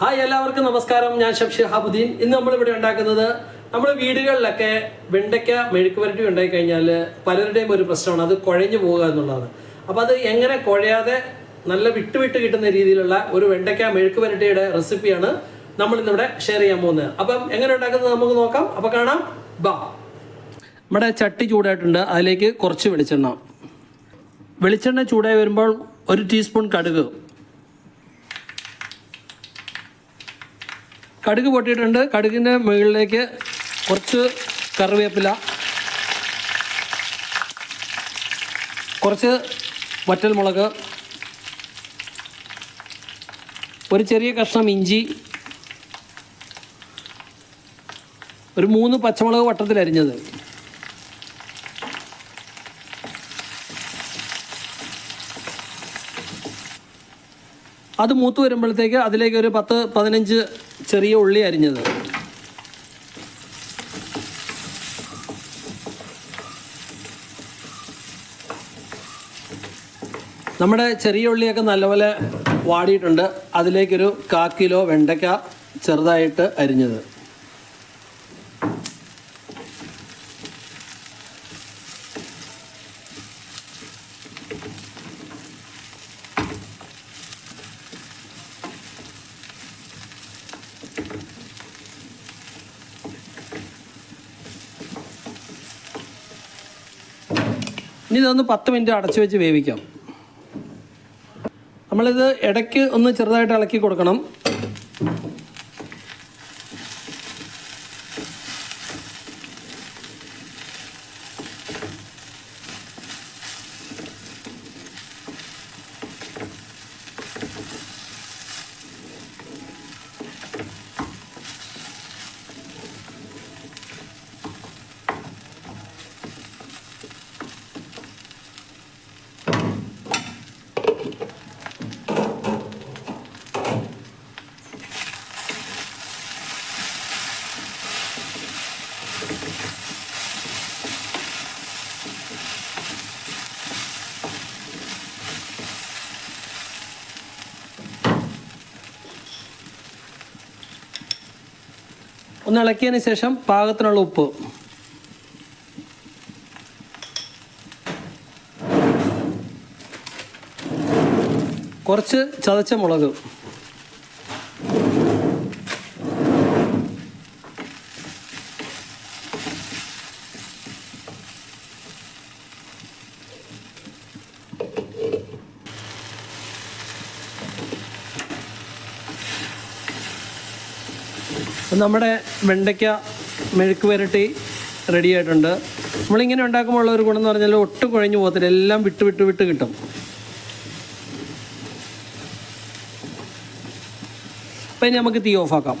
Hi എല്ലാവർക്കും നമസ്കാരം. ഞാൻ ഷംഷി ഹാബുദ്ദീൻ. ഇന്ന് നമ്മളിവിടെ ഉണ്ടാക്കുന്നത് നമ്മുടെ വീടുകളിലൊക്കെ വെണ്ടയ്ക്ക മെഴുക്ക് പുരട്ടി ഉണ്ടായി കഴിഞ്ഞാൽ പലരുടെയും ഒരു പ്രശ്നമാണ്. അത് കുഴഞ്ഞു പോവുക എന്നുള്ളതാണ്. അപ്പോൾ അത് എങ്ങനെ കുഴയാതെ നല്ല വിട്ട് വിട്ട് കിട്ടുന്ന രീതിയിലുള്ള ഒരു വെണ്ടയ്ക്ക മെഴുക്ക് പുരട്ടിയുടെ റെസിപ്പിയാണ് നമ്മൾ ഇന്നിവിടെ ഷെയർ ചെയ്യാൻ പോകുന്നത്. അപ്പം എങ്ങനെ ഉണ്ടാക്കുന്നത് നമുക്ക് നോക്കാം. അപ്പോൾ കാണാം. ബാ. നമ്മുടെ ചട്ടി ചൂടായിട്ടുണ്ട്. അതിലേക്ക് കുറച്ച് വെളിച്ചെണ്ണ. വെളിച്ചെണ്ണ ചൂടായി വരുമ്പോൾ ഒരു ടീസ്പൂൺ കടുക്. കടുക് പൊട്ടിയിട്ടുണ്ട്. കടുകിന്റെ മുകളിലേക്ക് കുറച്ച് കറിവേപ്പില കുറച്ച് വറ്റൽമുളക് ഒരു ചെറിയ കഷ്ണം ഇഞ്ചി ഒരു മൂന്ന് പച്ചമുളക് വട്ടത്തിൽ അരിഞ്ഞത് അത് മൂത്ത് വരുമ്പോഴത്തേക്ക് അതിലേക്ക് ഒരു പത്ത് പതിനഞ്ച് ചെറിയ ഉള്ളി അരിഞ്ഞത്. നമ്മുടെ ചെറിയ ഉള്ളിയൊക്കെ നല്ലപോലെ വാടിയിട്ടുണ്ട്. അതിലേക്കൊരു കാ കിലോ വെണ്ടയ്ക്ക ചെറുതായിട്ട് അരിഞ്ഞത്. ഇനി ഇതൊന്ന് പത്ത് മിനിറ്റ് അടച്ചു വെച്ച് വേവിക്കാം. നമ്മളിത് ഇടയ്ക്ക് ഒന്ന് ചെറുതായിട്ട് ഇളക്കി കൊടുക്കണം. ഒന്ന് ഇളക്കിയതിന് ശേഷം പാകത്തിനുള്ള ഉപ്പ്. കുറച്ച് ചതച്ച മുളക്. നമ്മുടെ വെണ്ടയ്ക്ക മെഴുക്ക് വരട്ടി റെഡി ആയിട്ടുണ്ട്. നമ്മളിങ്ങനെ ഉണ്ടാക്കുമ്പോൾ ഉള്ള ഒരു ഗുണം എന്ന് പറഞ്ഞാൽ ഒട്ടും കുഴഞ്ഞു പോകത്തില്ല. എല്ലാം വിട്ട് വിട്ട് വിട്ട് കിട്ടും. അപ്പം ഇനി നമുക്ക് തീ ഓഫാക്കാം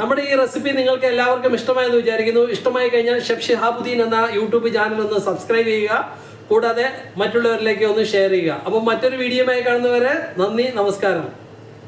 നമ്മുടെ ഈ റെസിപ്പി നിങ്ങൾക്ക് എല്ലാവർക്കും ഇഷ്ടമായെന്ന് വിചാരിക്കുന്നു. ഇഷ്ടമായി കഴിഞ്ഞാൽ ഷെഫ് ഷിഹാബുദ്ദീൻ എന്ന യൂട്യൂബ് ചാനൽ ഒന്ന് സബ്സ്ക്രൈബ് ചെയ്യുക. കൂടാതെ മറ്റുള്ളവരിലേക്ക് ഒന്ന് ഷെയർ ചെയ്യുക. അപ്പം മറ്റൊരു വീഡിയോയുമായി കാണുന്നവരെ നന്ദി നമസ്കാരം.